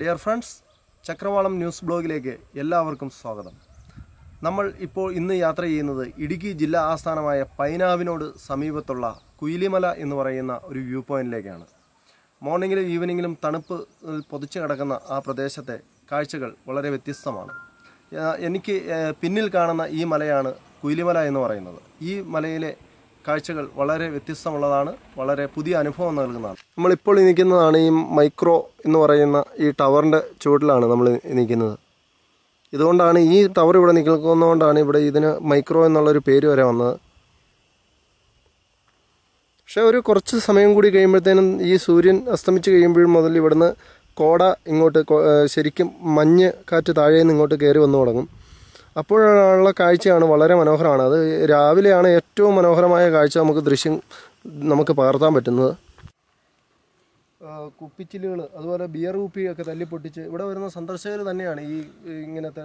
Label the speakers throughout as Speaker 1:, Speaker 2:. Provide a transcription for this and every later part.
Speaker 1: Dear friends Chakravalam news ബ്ലോഗിലേക്ക് എല്ലാവർക്കും സ്വാഗതം. നമ്മൾ ഇപ്പോൾ ഇന്ന് യാത്ര ചെയ്യുന്നത് ഇടുക്കി ജില്ലാ ആസ്ഥാനമായ പൈനാവിനോട് സമീപത്തുള്ള കുയിലിമല എന്ന് പറയുന്ന ഒരു വ്യൂ പോയിന്റിലേക്കാണ് മോർണിംഗിലും ഈവനിങ്ങിലും തണുപ്പ് പൊതിച്ചു കിടക്കുന്ന ആ പ്രദേശത്തെ കാഴ്ചകൾ വളരെ വ്യത്യസ്തമാണ്. എനിക്ക് പിന്നിൽ കാണുന്ന ഈ മലയാണ് കുയിലിമല എന്ന് പറയുന്നത്. ഈ മലയിലെ കാഴ്ചകൾ വളരെ വ്യത്യസ്തമുള്ളതാണ് വളരെ പുതിയ അനുഭവം നൽകുന്നതാണ്. നമ്മളിപ്പോൾ നിൽക്കുന്നതാണ് ഈ മൈക്രോ എന്ന് പറയുന്ന ഈ ടവറിന്റെ ചുവട്ടിലാണ് നമ്മൾ നിൽക്കുന്നത്. ഇതുകൊണ്ടാണ് ഈ ടവർ ഇവിടെ നിൽക്കുന്നതുകൊണ്ടാണ് ഇവിടെ ഇതിന് മൈക്രോ എന്നുള്ളൊരു പേര് വരെ വന്നത്. പക്ഷേ ഒരു കുറച്ച് സമയം കൂടി കഴിയുമ്പോഴത്തേനും ഈ സൂര്യൻ അസ്തമിച്ച് കഴിയുമ്പോഴും മുതൽ ഇവിടുന്ന് കോട ഇങ്ങോട്ട് ശരിക്കും മഞ്ഞ് കാറ്റ് താഴേന്ന് ഇങ്ങോട്ട് കയറി വന്നു തുടങ്ങും. അപ്പോഴുള്ള കാഴ്ചയാണ് വളരെ മനോഹരമാണ്. അത് രാവിലെയാണ് ഏറ്റവും മനോഹരമായ കാഴ്ച നമുക്ക് ദൃശ്യം നമുക്ക് പകർത്താൻ പറ്റുന്നത്. കുപ്പിച്ചില്ലുകൾ അതുപോലെ ബിയർ കുപ്പിയൊക്കെ തല്ലിപ്പൊട്ടിച്ച് ഇവിടെ വരുന്ന സന്ദർശകർ തന്നെയാണ് ഈ ഇങ്ങനത്തെ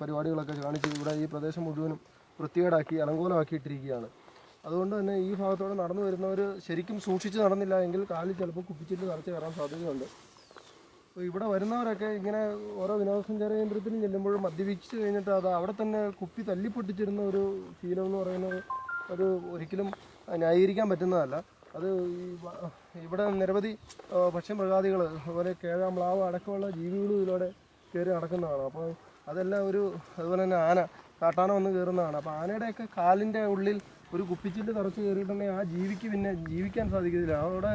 Speaker 1: പരിപാടികളൊക്കെ കാണിച്ച് ഇവിടെ ഈ പ്രദേശം മുഴുവനും വൃത്തികേടാക്കി അലങ്കോലമാക്കിയിട്ടിരിക്കുകയാണ്. അതുകൊണ്ട് തന്നെ ഈ ഭാഗത്തോടെ നടന്നു വരുന്നവർ ശരിക്കും സൂക്ഷിച്ച് നടന്നില്ല എങ്കിൽ കാലിൽ ചിലപ്പോൾ കുപ്പിച്ചില്ല് നിറച്ച് കയറാൻ സാധ്യതയുണ്ട്. ഇവിടെ വരുന്നവരൊക്കെ ഇങ്ങനെ ഓരോ വിനോദസഞ്ചാര കേന്ദ്രത്തിലും ചെല്ലുമ്പോഴും മദ്യപിച്ച് കഴിഞ്ഞിട്ട് അത് അവിടെ തന്നെ കുപ്പി തല്ലിപ്പൊട്ടിച്ചിരുന്ന ഒരു ശീലം എന്ന് പറയുന്നത് അത് ഒരിക്കലും ന്യായീകരിക്കാൻ പറ്റുന്നതല്ല. അത് ഇവിടെ നിരവധി ഭക്ഷ്യമൃഗാദികൾ അതുപോലെ അതുപോലെ മ്ലാവ് അടക്കമുള്ള ജീവികളും ഇതിലൂടെ കയറി നടക്കുന്നതാണ്. അപ്പോൾ അതെല്ലാം ഒരു അതുപോലെ തന്നെ ആന കാട്ടാന വന്ന് കയറുന്നതാണ്. അപ്പോൾ ആനയുടെയൊക്കെ കാലിന്റെ ഉള്ളിൽ ഒരു കുപ്പിച്ചില്ല് തറച്ച് കയറിയിട്ടുണ്ടെങ്കിൽ ആ ജീവിക്ക് പിന്നെ ജീവിക്കാൻ സാധിക്കത്തില്ല. അവിടെ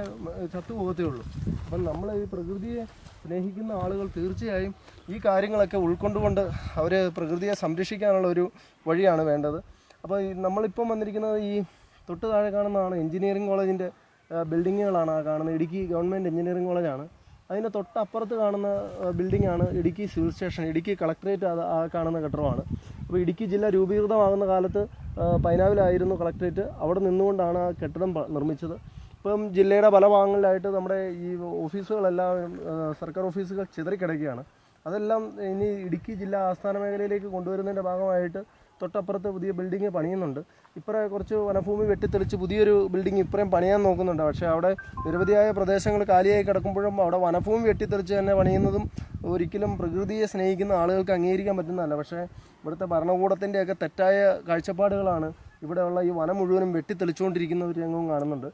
Speaker 1: ചത്തു പോകത്തേ ഉള്ളൂ. അപ്പം നമ്മൾ ഈ പ്രകൃതിയെ സ്നേഹിക്കുന്ന ആളുകൾ തീർച്ചയായും ഈ കാര്യങ്ങളൊക്കെ ഉൾക്കൊണ്ടുകൊണ്ട് അവർ പ്രകൃതിയെ സംരക്ഷിക്കാനുള്ള ഒരു വഴിയാണ് വേണ്ടത്. അപ്പോൾ നമ്മളിപ്പം വന്നിരിക്കുന്നത് ഈ തൊട്ട് താഴെ കാണുന്നതാണ് എഞ്ചിനീയറിംഗ് കോളേജിന്റെ ബിൽഡിങ്ങുകളാണ് ആ കാണുന്നത്. ഇടുക്കി ഗവൺമെന്റ് എഞ്ചിനീയറിംഗ് കോളേജാണ്. അതിന്റെ തൊട്ടപ്പുറത്ത് കാണുന്ന ബിൽഡിങ്ങാണ് Idukki civil station. Idukki collectorate ആ കാണുന്ന കെട്ടിടമാണ്. അപ്പോൾ ഇടുക്കി ജില്ല രൂപീകൃതമാകുന്ന കാലത്ത് പൈനാവിലായിരുന്നു കളക്ട്രേറ്റ് അവിടെ നിന്നുകൊണ്ടാണ് ആ കെട്ടിടം നിർമ്മിച്ചത്. ഇപ്പം ജില്ലയുടെ പല ഭാഗങ്ങളിലായിട്ട് നമ്മുടെ ഈ ഓഫീസുകളെല്ലാം സർക്കാർ ഓഫീസുകൾ ചിതറിക്കിടക്കുകയാണ്. അതെല്ലാം ഇനി ഇടുക്കി ജില്ലാ ആസ്ഥാന മേഖലയിലേക്ക് കൊണ്ടുവരുന്നതിന്റെ ഭാഗമായിട്ട് തൊട്ടപ്പുറത്ത് പുതിയ ബിൽഡിങ് പണിയുന്നുണ്ട്. ഇപ്പറേ കുറച്ച് വനഭൂമി വെട്ടിത്തെളിച്ച് പുതിയൊരു ബിൽഡിംഗ് ഇപ്പറേം പണിയാൻ നോക്കുന്നുണ്ട്. പക്ഷേ അവിടെ നിരവധിയായ പ്രദേശങ്ങൾ കാലിയായി കിടക്കുമ്പോഴും അവിടെ വനഭൂമി വെട്ടിത്തെളിച്ച് തന്നെ പണിയുന്നതും ഒരിക്കലും പ്രകൃതിയെ സ്നേഹിക്കുന്ന ആളുകൾക്ക് അംഗീകരിക്കാൻ പറ്റുന്നതല്ല. പക്ഷേ ഇവിടുത്തെ ഭരണകൂടത്തിന്റെയൊക്കെ തെറ്റായ കാഴ്ചപ്പാടുകളാണ് ഇവിടെയുള്ള ഈ വനം മുഴുവനും വെട്ടിത്തെളിച്ചുകൊണ്ടിരിക്കുന്ന ഒരു രംഗവും കാണുന്നുണ്ട്.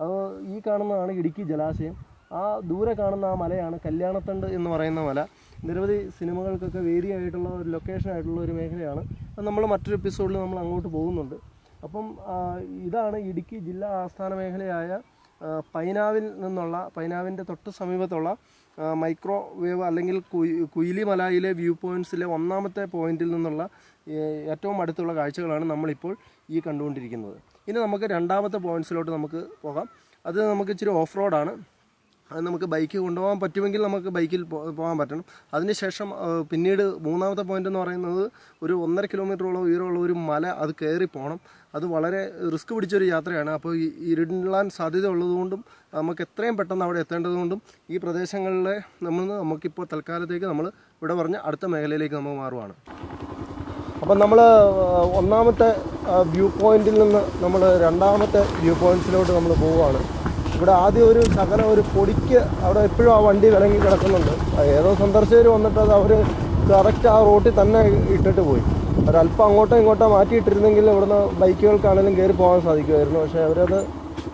Speaker 1: അത് ഈ കാണുന്നതാണ് ഇടുക്കി ജലാശയം. ആ ദൂരെ കാണുന്ന ആ മലയാണ് കല്യാണത്തണ്ട് എന്ന് പറയുന്ന മല. നിരവധി സിനിമകൾക്കൊക്കെ വേരി വേദിയായിട്ടുള്ള ഒരു ലൊക്കേഷൻ ആയിട്ടുള്ള ഒരു മേഖലയാണ്. അത് നമ്മൾ മറ്റൊരു എപ്പിസോഡിൽ നമ്മൾ അങ്ങോട്ട് പോകുന്നുണ്ട്. അപ്പം ഇതാണ് ഇടുക്കി ജില്ലാ ആസ്ഥാന മേഖലയായ പൈനാവിൽ നിന്നുള്ള പൈനാവിന്റെ തൊട്ട് സമീപത്തുള്ള മൈക്രോവേവ് അല്ലെങ്കിൽ കുയിലിമലയിലെ കുയിലി മലയിലെ വ്യൂ പോയിന്റ്സിലെ ഒന്നാമത്തെ പോയിന്റിൽ നിന്നുള്ള ഏറ്റവും അടുത്തുള്ള കാഴ്ചകളാണ് നമ്മളിപ്പോൾ ഈ കണ്ടുകൊണ്ടിരിക്കുന്നത്. ഇനി നമുക്ക് രണ്ടാമത്തെ പോയിന്റ്സിലോട്ട് നമുക്ക് പോകാം. അത് നമുക്ക് ഇച്ചിരി ഓഫ് റോഡാണ് അത് നമുക്ക് ബൈക്ക് കൊണ്ടുപോകാൻ പറ്റുമെങ്കിൽ നമുക്ക് ബൈക്കിൽ പോകാൻ പറ്റണം. അതിനുശേഷം പിന്നീട് മൂന്നാമത്തെ പോയിന്റ് എന്ന് പറയുന്നത് ഒരു ഒന്നര കിലോമീറ്ററോളം ഉയരമുള്ള ഒരു മല അത് കയറി പോകണം അത് വളരെ റിസ്ക് പിടിച്ചൊരു യാത്രയാണ്. അപ്പോൾ ഇരുളാൻ സാധ്യത ഉള്ളതുകൊണ്ടും നമുക്ക് എത്രയും പെട്ടെന്ന് അവിടെ എത്തേണ്ടതുകൊണ്ടും ഈ പ്രദേശങ്ങളിലെ നമ്മൾ നമുക്കിപ്പോൾ തൽക്കാലത്തേക്ക് നമ്മൾ ഇവിടെ പറഞ്ഞ അടുത്ത മേഖലയിലേക്ക് നമ്മൾ മാറുവാണ്. അപ്പം നമ്മൾ ഒന്നാമത്തെ വ്യൂ പോയിന്റിൽ നിന്ന് നമ്മൾ രണ്ടാമത്തെ വ്യൂ പോയിന്റ്സിലോട്ട് നമ്മൾ പോവുകയാണ്. ഇവിടെ ആദ്യം ഒരു ശകലം ഒരു പൊടിക്ക് അവിടെ എപ്പോഴും ആ വണ്ടി വിലങ്ങി കിടക്കുന്നുണ്ട്. ഏതോ സന്ദർശകർ വന്നിട്ട് അത് അവർ കറക്റ്റ് ആ റോട്ടിൽ തന്നെ ഇട്ടിട്ട് പോയി. ഒരല്പം അങ്ങോട്ടോ ഇങ്ങോട്ടോ മാറ്റിയിട്ടിരുന്നെങ്കിൽ ഇവിടുന്ന് ബൈക്കുകൾക്കാണെങ്കിലും കയറി പോകാൻ സാധിക്കുമായിരുന്നു. പക്ഷേ അവരത്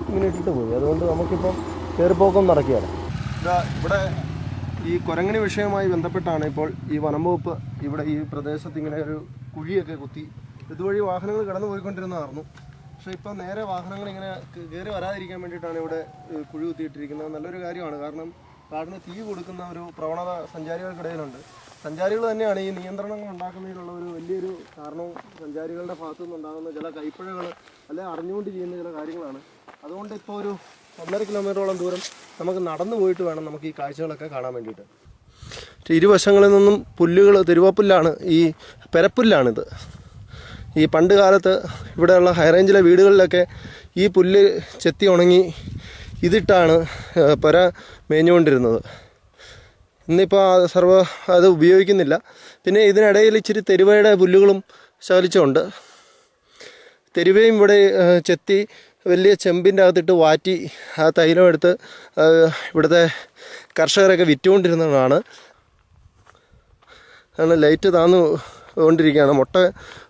Speaker 1: ഇങ്ങനെ ഇട്ടിട്ട് പോയി. അതുകൊണ്ട് നമുക്കിപ്പം കയറിപ്പോക്കം നടക്കുകയാണ് ഇവിടെ ഈ കുരങ്ങിന് വിഷയവുമായി ബന്ധപ്പെട്ടാണ് ഇപ്പോൾ ഈ വനം വകുപ്പ് ഇവിടെ ഈ പ്രദേശത്ത് ഇങ്ങനെ ഒരു കുഴിയൊക്കെ കുത്തി ഇതുവഴി വാഹനങ്ങൾ കടന്നു പോയിക്കൊണ്ടിരുന്നതായിരുന്നു പക്ഷേ ഇപ്പോൾ നേരെ വാഹനങ്ങൾ ഇങ്ങനെ കയറി വരാതിരിക്കാൻ വേണ്ടിയിട്ടാണ് ഇവിടെ കുഴി കുത്തിയിട്ടിരിക്കുന്നത്. നല്ലൊരു കാര്യമാണ്. കാരണം കാടിന് തീ കൊടുക്കുന്ന ഒരു പ്രവണത സഞ്ചാരികൾക്കിടയിലുണ്ട്. സഞ്ചാരികൾ തന്നെയാണ് ഈ നിയന്ത്രണങ്ങൾ ഉണ്ടാക്കുന്നതിനുള്ള ഒരു വലിയൊരു കാരണവും സഞ്ചാരികളുടെ ഭാഗത്തു നിന്നുണ്ടാകുന്ന ചില കൈപ്പഴകൾ അല്ലെ അറിഞ്ഞുകൊണ്ട് ചെയ്യുന്ന ചില കാര്യങ്ങളാണ്. അതുകൊണ്ട് ഇപ്പോൾ ഒരു ഒന്നര കിലോമീറ്ററോളം ദൂരം നമുക്ക് നടന്നു പോയിട്ട് വേണം നമുക്ക് ഈ കാഴ്ചകളൊക്കെ കാണാൻ വേണ്ടിയിട്ട്. ഇരുവശങ്ങളിൽ നിന്നും പുല്ലുകൾ തിരുവാപ്പുല്ലാണ് ഈ പെരപ്പുല്ലാണിത്. ഈ പണ്ട് കാലത്ത് ഇവിടെയുള്ള ഹൈറേഞ്ചിലെ വീടുകളിലൊക്കെ ഈ പുല്ല് ചെത്തി ഉണങ്ങി ഇതിട്ടാണ് പുര മേഞ്ഞുകൊണ്ടിരുന്നത്. ഇന്നിപ്പോൾ സർവ അത് ഉപയോഗിക്കുന്നില്ല. പിന്നെ ഇതിനിടയിൽ ഇച്ചിരി തെരുവയുടെ പുല്ലുകളും ശകലിച്ചുണ്ട് തെരുവയും ഇവിടെ ചെത്തി വലിയ ചെമ്പിന്റെ അകത്തിട്ട് വാറ്റി ആ തൈലം എടുത്ത് ഇവിടുത്തെ കർഷകരൊക്കെ വിറ്റുകൊണ്ടിരുന്നതാണ്. അതാണ് ലൈറ്റ് താന്നു കൊണ്ടിരിക്കുകയാണ്. മൊട്ട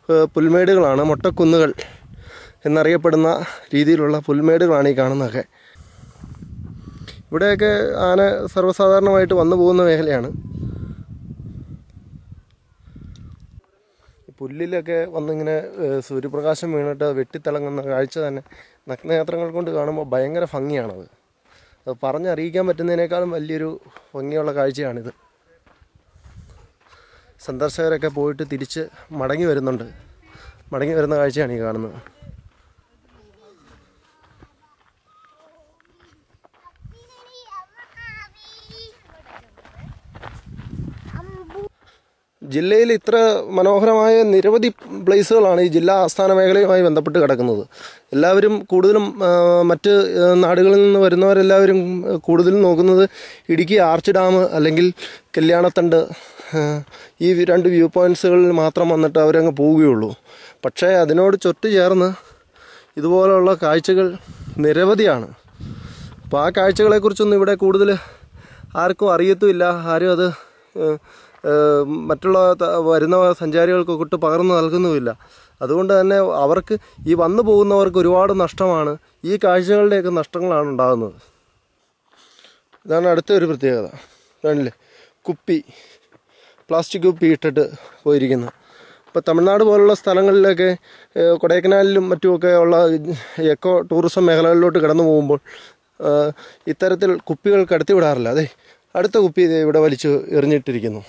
Speaker 1: പുൽമേടുകളാണ് മൊട്ടക്കുന്നുകൾ എന്നറിയപ്പെടുന്ന രീതിയിലുള്ള പുൽമേടുകളാണ് ഈ കാണുന്നതൊക്കെ. ഇവിടെയൊക്കെ ആന സർവസാധാരണമായിട്ട് വന്നു പോകുന്ന മേഖലയാണ്. പുല്ലിലൊക്കെ വന്നിങ്ങനെ സൂര്യപ്രകാശം വീണിട്ട് വെട്ടിത്തിളങ്ങുന്ന കാഴ്ച തന്നെ നഗ്നയാത്രങ്ങൾ കൊണ്ട് കാണുമ്പോൾ ഭയങ്കര ഭംഗിയാണത്. അത് പറഞ്ഞറിയിക്കാൻ പറ്റുന്നതിനേക്കാളും വലിയൊരു ഭംഗിയുള്ള കാഴ്ചയാണിത്. സന്ദർശകരൊക്കെ പോയിട്ട് തിരിച്ച് മടങ്ങി വരുന്നുണ്ട്. മടങ്ങി വരുന്ന കാഴ്ചയാണ് ഈ കാണുന്നത്. ജില്ലയിൽ ഇത്ര മനോഹരമായ നിരവധി പ്ലേസുകളാണ് ഈ ജില്ലാ ആസ്ഥാന മേഖലയുമായി ബന്ധപ്പെട്ട് കിടക്കുന്നത്. എല്ലാവരും കൂടുതലും മറ്റ് നാടുകളിൽ നിന്ന് വരുന്നവരെല്ലാവരും കൂടുതലും നോക്കുന്നത് ഇടുക്കി ആർച്ച് ഡാം അല്ലെങ്കിൽ കല്യാണത്തണ്ട് ഈ രണ്ട് വ്യൂ പോയിന്റ്സുകളിൽ മാത്രം വന്നിട്ട് അവരങ്ങ് പോവുകയുള്ളൂ. പക്ഷേ അതിനോട് ചൊറ്റു ചേർന്ന് ഇതുപോലുള്ള കാഴ്ചകൾ നിരവധിയാണ്. അപ്പോൾ ആ കാഴ്ചകളെക്കുറിച്ചൊന്നും ഇവിടെ കൂടുതൽ ആർക്കും അറിയത്തുമില്ല. ആരും അത് മറ്റുള്ള വരുന്ന വരുന്ന സഞ്ചാരികൾക്കൊട്ട് പകർന്നു നൽകുന്നുമില്ല. അതുകൊണ്ട് തന്നെ അവർക്ക് ഈ വന്നു പോകുന്നവർക്ക് ഒരുപാട് നഷ്ടമാണ്. ഈ കാഴ്ചകളുടെയൊക്കെ നഷ്ടങ്ങളാണ് ഉണ്ടാകുന്നത്. ഇതാണ് അടുത്ത ഒരു പ്രത്യേകത. കാണില്ലേ കുപ്പി. പ്ലാസ്റ്റിക് കുപ്പി ഇട്ടിട്ട് പോയിരിക്കുന്നത് ഇപ്പോൾ തമിഴ്നാട് പോലുള്ള സ്ഥലങ്ങളിലൊക്കെ കൊടൈക്കനാലിലും മറ്റുമൊക്കെ ഉള്ള എക്കോ ടൂറിസം മേഖലകളിലോട്ട് കടന്നു പോകുമ്പോൾ ഇത്തരത്തിൽ കുപ്പികൾ കടത്തിവിടാറില്ല അതെ അടുത്ത കുപ്പി ഇവിടെ വലിച്ചു എറിഞ്ഞിട്ടിരിക്കുന്നു.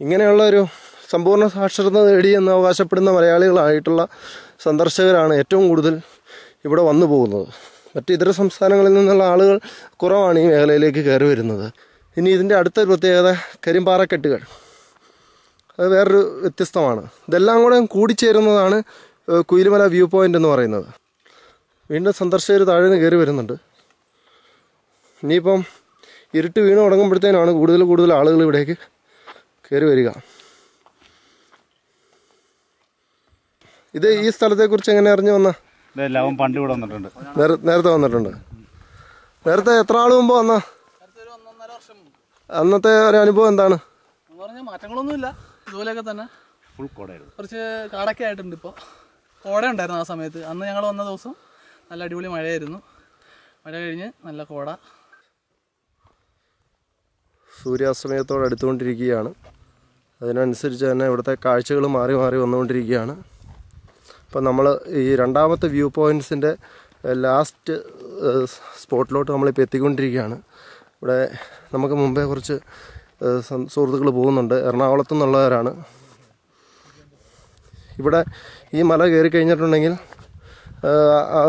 Speaker 1: ഇങ്ങനെയുള്ള ഒരു സമ്പൂർണ സാക്ഷരത നേടി എന്ന് അവകാശപ്പെടുന്ന മലയാളികളായിട്ടുള്ള സന്ദർശകരാണ് ഏറ്റവും കൂടുതൽ ഇവിടെ വന്നു പോകുന്നത്. മറ്റ് ഇതര സംസ്ഥാനങ്ങളിൽ നിന്നുള്ള ആളുകൾ കുറവാണ് ഈ മേഖലയിലേക്ക് കയറി വരുന്നത്. ഇനി ഇതിന്റെ അടുത്ത പ്രത്യേകത കരിമ്പാറക്കെട്ടുകൾ. അത് വേറൊരു വ്യത്യസ്തമാണ്. ഇതെല്ലാം കൂടെ കൂടിച്ചേരുന്നതാണ് കുയിലുമല വ്യൂ പോയിന്റ് എന്ന് പറയുന്നത്. വീണ്ടും സന്ദർശകർ താഴെ നിന്ന് കയറി വരുന്നുണ്ട്. ഇനിയിപ്പം ഇരുട്ട് വീണ് തുടങ്ങുമ്പോഴത്തേനാണ് കൂടുതൽ കൂടുതൽ ആളുകൾ ഇവിടേക്ക് കയറി വരിക. ഇത് ഈ സ്ഥലത്തെക്കുറിച്ച് എങ്ങനെ അറിഞ്ഞു വന്ന?
Speaker 2: പണ്ട് ഇവിടെ വന്നിട്ടുണ്ട്.
Speaker 1: നേരത്തെ വന്നിട്ടുണ്ട്. നേരത്തെ എത്ര ആൾ മുമ്പ് വന്ന
Speaker 3: അടുത്തൊരു ഒന്നൊന്നര വർഷം മുമ്പ്
Speaker 1: അന്നത്തെ ഒരു അനുഭവം എന്താണ്?
Speaker 3: പറഞ്ഞാൽ മാറ്റങ്ങളൊന്നുമില്ല. ഇതുപോലെയൊക്കെ തന്നെ.
Speaker 2: ഫുൾ
Speaker 3: കുറച്ച് കാടൊക്കെ ആയിട്ടുണ്ട് ഇപ്പോൾ കോട ഉണ്ടായിരുന്നു ആ സമയത്ത്. അന്ന് ഞങ്ങൾ വന്ന ദിവസം നല്ല അടിപൊളി മഴയായിരുന്നു. മഴ കഴിഞ്ഞ് നല്ല കോട.
Speaker 1: സൂര്യാസ്തമയത്തോട് അടുത്തുകൊണ്ടിരിക്കുകയാണ്. അതിനനുസരിച്ച് തന്നെ ഇവിടുത്തെ കാഴ്ചകൾ മാറി മാറി വന്നുകൊണ്ടിരിക്കുകയാണ്. അപ്പം നമ്മൾ ഈ രണ്ടാമത്തെ വ്യൂ പോയിന്റ്സിന്റെ ലാസ്റ്റ് സ്പോട്ടിലോട്ട് നമ്മളിപ്പോൾ എത്തിക്കൊണ്ടിരിക്കുകയാണ്. ഇവിടെ നമുക്ക് മുമ്പേ കുറച്ച് സുഹൃത്തുക്കൾ പോകുന്നുണ്ട്. എറണാകുളത്തു നിന്നുള്ളവരാണ്. ഇവിടെ ഈ മല കയറി കഴിഞ്ഞിട്ടുണ്ടെങ്കിൽ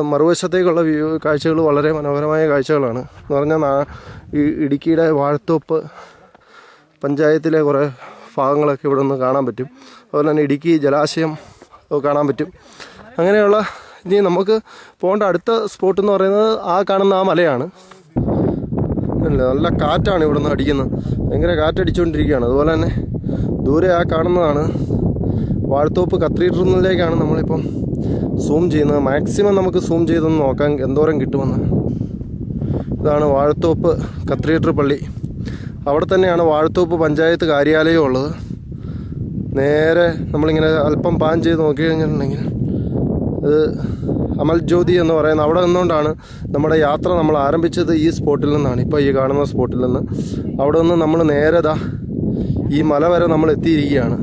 Speaker 1: മറുവശത്തേക്കുള്ള വ്യൂ കാഴ്ചകൾ വളരെ മനോഹരമായ കാഴ്ചകളാണ്. എന്ന് പറഞ്ഞാൽ ഈ ഇടുക്കിയുടെ വാഴത്തോപ്പ് പഞ്ചായത്തിലെ കുറേ ഭാഗങ്ങളൊക്കെ ഇവിടെ നിന്ന് കാണാൻ പറ്റും. അതുപോലെ തന്നെ ഇടുക്കി ജലാശയം കാണാൻ പറ്റും. അങ്ങനെയുള്ള ഇനി നമുക്ക് പോകേണ്ട അടുത്ത സ്പോട്ട് എന്ന് പറയുന്നത് ആ കാണുന്ന ആ മലയാണ്. അല്ല നല്ല കാറ്റാണ് ഇവിടെ നിന്ന് അടിക്കുന്നത്. ഭയങ്കര കാറ്റടിച്ചുകൊണ്ടിരിക്കുകയാണ്. അതുപോലെ തന്നെ ദൂരെ ആ കാണുന്നതാണ് വാഴത്തോപ്പ് കത്തീഡ്രലിലേക്കാണ് നമ്മളിപ്പം സൂം ചെയ്യുന്നത്. മാക്സിമം നമുക്ക് സൂം ചെയ്തൊന്ന് നോക്കാൻ എന്തോരം കിട്ടുമെന്ന്. ഇതാണ് വാഴത്തോപ്പ് കത്തീഡ്രൽ പള്ളി. അവിടെ തന്നെയാണ് വാഴത്തോപ്പ് പഞ്ചായത്ത് കാര്യാലയം ഉള്ളത്. നേരെ നമ്മളിങ്ങനെ അല്പം പാൻ ചെയ്ത് നോക്കി കഴിഞ്ഞിട്ടുണ്ടെങ്കിൽ ഇത് അമൽ ജ്യോതി എന്ന് പറയുന്ന അവിടെ നിന്നുകൊണ്ടാണ് നമ്മുടെ യാത്ര നമ്മൾ ആരംഭിച്ചത് ഈ സ്പോട്ടിൽ നിന്നാണ്. ഇപ്പോൾ ഈ കാണുന്ന സ്പോട്ടിൽ നിന്ന്. അവിടെ നിന്ന് നമ്മൾ നേരതാ ഈ മല വരെ നമ്മൾ എത്തിയിരിക്കുകയാണ്.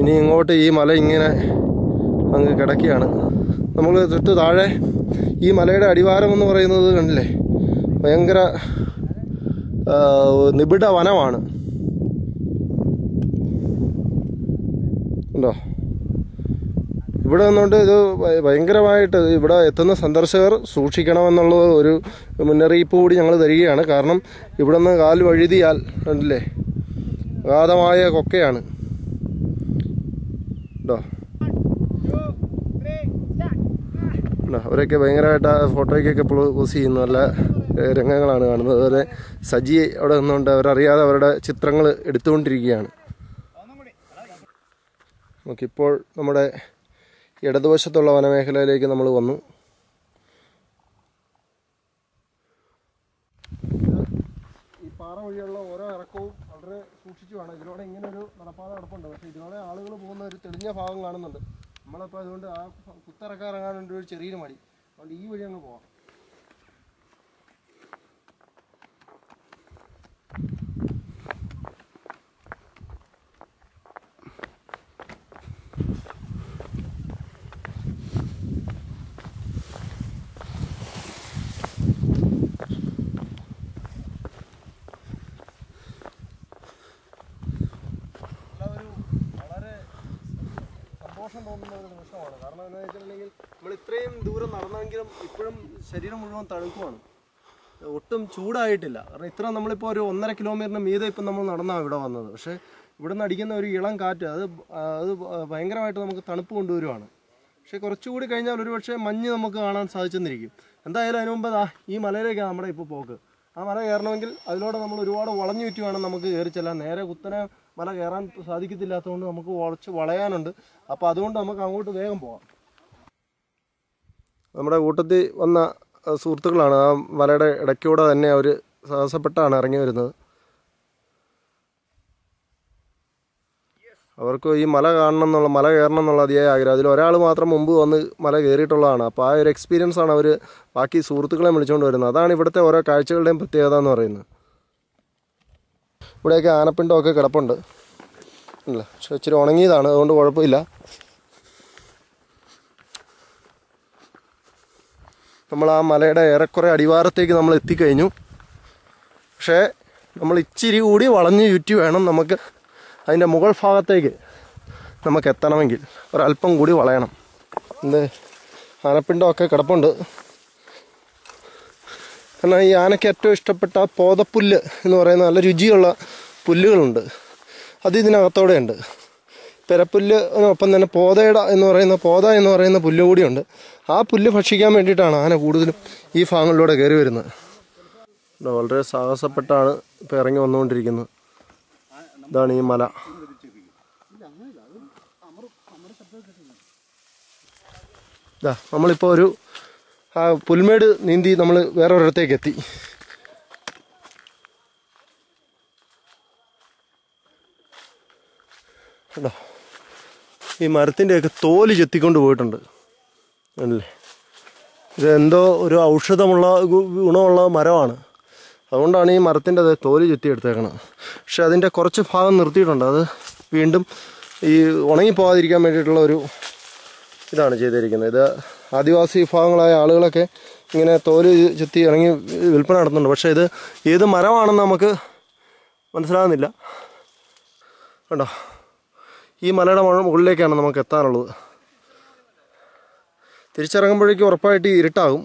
Speaker 1: ഇനി ഇങ്ങോട്ട് ഈ മല ഇങ്ങനെ അങ്ങ് കിടക്കുകയാണ്. നമ്മൾ തൊട്ട് താഴെ ഈ മലയുടെ അടിവാരം എന്ന് പറയുന്നത് കണ്ടില്ലേ? ഭയങ്കര നിബിഡ വനമാണ്. ഉണ്ടോ? ഇവിടെ നിന്നുകൊണ്ട് ഇത് ഭയ- ഭയങ്കരമായിട്ട് ഇവിടെ എത്തുന്ന സന്ദർശകർ സൂക്ഷിക്കണമെന്നുള്ള ഒരു മുന്നറിയിപ്പ് കൂടി ഞങ്ങൾ തരികയാണ്. കാരണം ഇവിടെ നിന്ന് കാൽ വഴുതിയാൽ കണ്ടില്ലേ? അഗാധമായ കൊക്കയാണ്. കേട്ടോ? അവരൊക്കെ ഭയങ്കരമായിട്ട് ഫോട്ടോയ്ക്കൊക്കെ പോസ് ചെയ്യുന്ന നല്ല രംഗങ്ങളാണ് കാണുന്നത്. അതുപോലെ സജി അവിടെ നിന്നുകൊണ്ട് അവരറിയാതെ അവരുടെ ചിത്രങ്ങൾ എടുത്തുകൊണ്ടിരിക്കുകയാണ്. നമുക്കിപ്പോൾ നമ്മുടെ ഇടതുവശത്തുള്ള വനമേഖലയിലേക്ക് നമ്മൾ വന്നു. ഈ പാറ വഴിയുള്ള ഓരോ ഇറക്കവും വളരെ സൂക്ഷിച്ചു വേണം. ഇതിലൂടെ ഇങ്ങനെ ഒരു നടപ്പാത നടപ്പുണ്ട്. പക്ഷേ ഇതിലൂടെ ആളുകൾ പോകുന്ന ഒരു തെളിഞ്ഞ ഭാഗം കാണുന്നുണ്ട്. നമ്മളപ്പോൾ അതുകൊണ്ട് ആ കുത്തിറക്കാൻ ഇറങ്ങാനുണ്ട് ഒരു ചെറിയൊരു മടി. അതുകൊണ്ട് ഈ വഴി അങ്ങ് പോവാം. സന്തോഷം തോന്നുന്ന ഒരു നിമിഷമാണ് കാരണം എന്താ വെച്ചിട്ടുണ്ടെങ്കിൽ നമ്മൾ ഇത്രയും ദൂരം നടന്നെങ്കിലും ഇപ്പോഴും ശരീരം മുഴുവൻ തണുക്കുവാണ്. ഒട്ടും ചൂടായിട്ടില്ല. കാരണം ഇത്ര നമ്മളിപ്പോൾ ഒരു ഒന്നര കിലോമീറ്ററിന് മീതെ ഇപ്പം നമ്മൾ നടന്നാണ് ഇവിടെ വന്നത്. പക്ഷേ ഇവിടെ നിന്ന് അടിക്കുന്ന ഒരു ഇളം കാറ്റ് അത് അത് ഭയങ്കരമായിട്ട് നമുക്ക് തണുപ്പ് കൊണ്ടുവരുവാണ്. പക്ഷേ കുറച്ചുകൂടി കഴിഞ്ഞാൽ ഒരു പക്ഷേ മഞ്ഞ് നമുക്ക് കാണാൻ സാധിച്ചെന്നിരിക്കും. എന്തായാലും അതിന് മുമ്പ് ഈ മലയിലേക്കാണ് നമ്മുടെ ഇപ്പോൾ പോക്ക്. ആ മല കയറണമെങ്കിൽ അതിലൂടെ നമ്മൾ ഒരുപാട് വളഞ്ഞു ചുറ്റി വേണം നമുക്ക് കയറി ചെല്ലാൻ. നേരെ കുത്തനെ മല കയറാൻ സാധിക്കത്തില്ലാത്തതുകൊണ്ട് നമുക്ക് വളച്ച് വളയാനുണ്ട്. അപ്പോൾ അതുകൊണ്ട് നമുക്ക് അങ്ങോട്ട് വേഗം പോകാം നമ്മുടെ കൂട്ടത്തിൽ വന്ന സുഹൃത്തുക്കളാണ്. ആ മലയുടെ ഇടയ്ക്കൂടെ തന്നെ അവർ സാഹസപ്പെട്ടാണ് ഇറങ്ങി വരുന്നത്. അവർക്ക് ഈ മല കാണണം എന്നുള്ള മല കയറണം എന്നുള്ള അതിയായ ആഗ്രഹം. അതിൽ ഒരാൾ മാത്രം മുമ്പ് വന്ന് മല കയറിയിട്ടുള്ളതാണ്. അപ്പോൾ ആ ഒരു എക്സ്പീരിയൻസ് ആണ് അവർ ബാക്കി സുഹൃത്തുക്കളെ വിളിച്ചുകൊണ്ട് വരുന്നത്. അതാണ് ഇവിടുത്തെ ഓരോ കാഴ്ചകളുടെയും പ്രത്യേകത എന്ന് പറയുന്നത്. ഇവിടെയൊക്കെ ആനപ്പിണ്ടമൊക്കെ കിടപ്പുണ്ട്. അല്ല പക്ഷെ ഇച്ചിരി ഉണങ്ങിയതാണ്. അതുകൊണ്ട് കുഴപ്പമില്ല. നമ്മൾ ആ മലയുടെ ഏറെക്കുറെ അടിവാരത്തേക്ക് നമ്മൾ എത്തിക്കഴിഞ്ഞു. പക്ഷേ നമ്മൾ ഇച്ചിരി കൂടി വളഞ്ഞു ചുറ്റി വേണം നമുക്ക് അതിന്റെ മുകൾ ഭാഗത്തേക്ക് നമുക്ക് എത്തണമെങ്കിൽ ഒരല്പം കൂടി വളയണം. എന്ത്? ആനപ്പിണ്ടമൊക്കെ കിടപ്പുണ്ട്. കാരണം ഈ ആനയ്ക്ക് ഏറ്റവും ഇഷ്ടപ്പെട്ട പോതപ്പുല്ല് എന്ന് പറയുന്ന നല്ല രുചിയുള്ള പുല്ലുകളുണ്ട്. അത് ഇതിനകത്തോടെ ഉണ്ട് പെരപ്പുല്ല് ഒപ്പം തന്നെ പോതയിട എന്ന് പറയുന്ന പോത എന്ന് പറയുന്ന പുല്ല് കൂടിയുണ്ട്. ആ പുല്ല് ഭക്ഷിക്കാൻ വേണ്ടിയിട്ടാണ് ആന കൂടുതലും ഈ ഭാഗങ്ങളിലൂടെ കയറി വരുന്നത്. വളരെ സാഹസപ്പെട്ടാണ് ഇപ്പം ഇറങ്ങി വന്നുകൊണ്ടിരിക്കുന്നത്. ഇതാണ് ഈ മല. ഇതാ നമ്മളിപ്പോൾ ഒരു ആ പുൽമേട് നീന്തി നമ്മൾ വേറെ ഒരിടത്തേക്ക് എത്തി കേട്ടോ ഈ മരത്തിന്റെയൊക്കെ തോൽ ചെത്തിക്കൊണ്ട് പോയിട്ടുണ്ട്. അല്ലേ ഇതെന്തോ ഒരു ഔഷധമുള്ള ഗുണമുള്ള മരമാണ്. അതുകൊണ്ടാണ് ഈ മരത്തിന്റെ അത് തോൽ ചെത്തി എടുത്തേക്കണത് പക്ഷെ അതിന്റെ കുറച്ച് ഭാഗം നിർത്തിയിട്ടുണ്ട്. അത് വീണ്ടും ഈ ഉണങ്ങിപ്പോകാതിരിക്കാൻ വേണ്ടിയിട്ടുള്ള ഒരു ഇതാണ് ചെയ്തിരിക്കുന്നത്. ഇത് ആദിവാസി വിഭാഗങ്ങളായ ആളുകളൊക്കെ ഇങ്ങനെ തോൽ ചുറ്റി ഇറങ്ങി വിൽപ്പന നടത്തുന്നുണ്ട്. പക്ഷേ ഇത് ഏത് മരമാണെന്ന് നമുക്ക് മനസ്സിലാകുന്നില്ല. കണ്ടോ? ഈ മലയുടെ മുകളിലേക്കാണ് നമുക്ക് എത്താനുള്ളത്. തിരിച്ചിറങ്ങുമ്പോഴേക്കും ഉറപ്പായിട്ട് ഇരുട്ടാകും.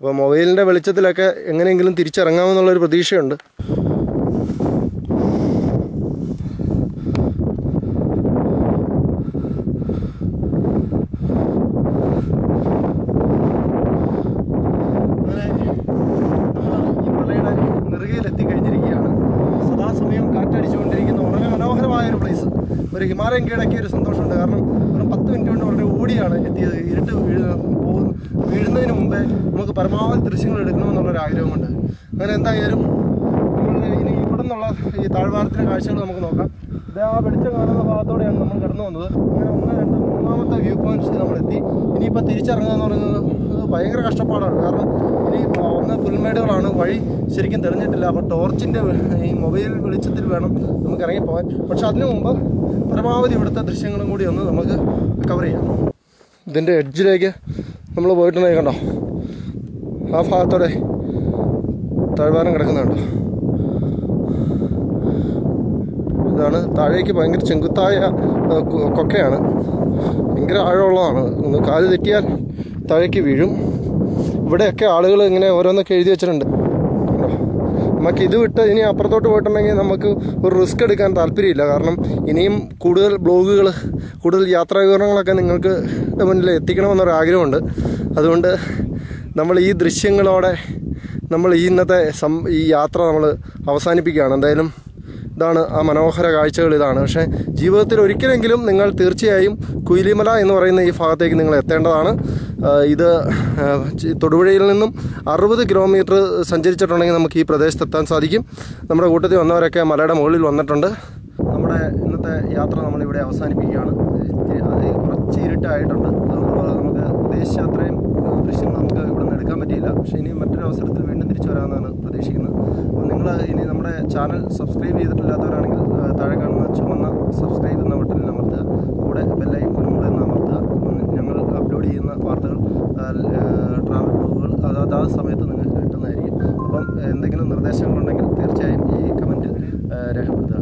Speaker 1: അപ്പോൾ മൊബൈലിന്റെ വെളിച്ചത്തിലൊക്കെ എങ്ങനെയെങ്കിലും തിരിച്ചിറങ്ങാമെന്നുള്ളൊരു പ്രതീക്ഷയുണ്ട്. ഒരു ഹിമാലയം കീഴടക്കിയ ഒരു സന്തോഷമുണ്ട്. കാരണം പത്ത് മിനിറ്റ് കൊണ്ട് വളരെ ഓടിയാണ് എത്തിയത്. ഇരുട്ട് വീഴുന്നതിന് മുമ്പേ നമുക്ക് പരമാവധി ദൃശ്യങ്ങൾ എടുക്കണമെന്നുള്ളൊരു ആഗ്രഹമുണ്ട്. അങ്ങനെ എന്തായാലും ഇനി ഇവിടെ നിന്നുള്ള ഈ താഴ്വാരത്തിലെ കാഴ്ചകൾ നമുക്ക് നോക്കാം. ഇത് ആ വെളിച്ചം കാണുന്ന ഭാഗത്തോടെയാണ് നമ്മൾ കടന്നു വന്നത്. അങ്ങനെ ഒന്ന് രണ്ട് മൂന്നാമത്തെ വ്യൂ പോയിന്റ്സിൽ നമ്മളെത്തി. ഇനിയിപ്പോൾ തിരിച്ചിറങ്ങുക എന്ന് പറയുന്നത് ഭയങ്കര കഷ്ടപ്പാടാണ്. കാരണം ഇനി ഒന്ന് പുൽമേടുകളാണ് വഴി ശരിക്കും തെളിഞ്ഞിട്ടില്ല. അപ്പോൾ ടോർച്ചിന്റെ ഈ മൊബൈൽ വെളിച്ചത്തിൽ വേണം നമുക്ക് ഇറങ്ങിപ്പോകാൻ പക്ഷെ അതിനു മുമ്പ് പരമാവധി ഇവിടുത്തെ ദൃശ്യങ്ങളും കൂടി ഒന്ന് നമുക്ക് കവർ ചെയ്യാം. ഇതിന്റെ എഡ്ജിലേക്ക് നമ്മൾ പോയിട്ടുണ്ടെങ്കിൽ കണ്ടോ? ആ ഭാഗത്തോടെ താഴ്വാരം കിടക്കുന്നുണ്ടോ. ഇതാണ് താഴേക്ക് ഭയങ്കര ചെങ്കുത്തായ കൊക്കയാണ്. ഭയങ്കര ആഴമുള്ളതാണ്. ഒന്ന് കാൽ തെറ്റിയാൽ താഴേക്ക് വീഴും. ഇവിടെയൊക്കെ ആളുകൾ ഇങ്ങനെ ഓരോന്നൊക്കെ എഴുതി വെച്ചിട്ടുണ്ട്? നമുക്ക് ഇത് വിട്ട് ഇനി അപ്പുറത്തോട്ട് പോയിട്ടുണ്ടെങ്കിൽ നമുക്ക് ഒരു റിസ്ക് എടുക്കാൻ താല്പര്യമില്ല. കാരണം ഇനിയും കൂടുതൽ ബ്ലോഗുകൾ കൂടുതൽ യാത്രാ വിവരണങ്ങളൊക്കെ നിങ്ങൾക്ക് മുന്നിൽ എത്തിക്കണമെന്നൊരു ആഗ്രഹമുണ്ട്. അതുകൊണ്ട് നമ്മൾ ഈ ദൃശ്യങ്ങളോടെ നമ്മൾ ഈ ഇന്നത്തെ സം ഈ യാത്ര നമ്മൾ അവസാനിപ്പിക്കുകയാണ്. എന്തായാലും ഇതാണ് ആ മനോഹര കാഴ്ചകൾ ഇതാണ്. പക്ഷേ ജീവിതത്തിൽ ഒരിക്കലെങ്കിലും നിങ്ങൾ തീർച്ചയായും കുയിലിമല എന്ന് പറയുന്ന ഈ ഭാഗത്തേക്ക് നിങ്ങൾ എത്തേണ്ടതാണ്. ഇത് തൊടുപുഴയിൽ നിന്നും അറുപത് കിലോമീറ്റർ സഞ്ചരിച്ചിട്ടുണ്ടെങ്കിൽ നമുക്ക് ഈ പ്രദേശത്തെത്താൻ സാധിക്കും. നമ്മുടെ കൂട്ടത്തിൽ വന്നവരൊക്കെ മലയുടെ മുകളിൽ വന്നിട്ടുണ്ട്. നമ്മുടെ ഇന്നത്തെ യാത്ര നമ്മളിവിടെ അവസാനിപ്പിക്കുകയാണ്. കുറച്ച് ഇരുട്ടായിട്ടുണ്ട്. നമുക്ക് ഉദ്ദേശിച്ച ദൃശ്യങ്ങൾ നമുക്ക് ഇവിടെ നിന്ന് എടുക്കാൻ പറ്റിയില്ല. പക്ഷേ ഇനി മറ്റൊരു അവസരത്തിൽ വീണ്ടും തിരിച്ചു വരാമെന്നാണ് പ്രതീക്ഷിക്കുന്നത്. അപ്പോൾ നിങ്ങൾ ഇനി നമ്മുടെ ചാനൽ സബ്സ്ക്രൈബ് ചെയ്തിട്ടില്ലാത്തവരാണെങ്കിൽ താഴെ കാണുന്ന ചുമന്ന സബ്സ്ക്രൈബ് എന്ന ബട്ടണിൽ അമർത്തുക. കൂടെ ബെല്ലൈക്കൺ കൂടെ ഒന്ന് ഞങ്ങൾ അപ്ലോഡ് ചെയ്യുന്ന വാർത്തകൾ ട്രാവൽ ബ്ലോഗുകൾ അത് അതാത് സമയത്ത് നിങ്ങൾക്ക് കിട്ടുന്നതായിരിക്കും. അപ്പം എന്തെങ്കിലും നിർദ്ദേശങ്ങളുണ്ടെങ്കിൽ തീർച്ചയായും ഈ കമന്റിൽ രേഖപ്പെടുത്തുക.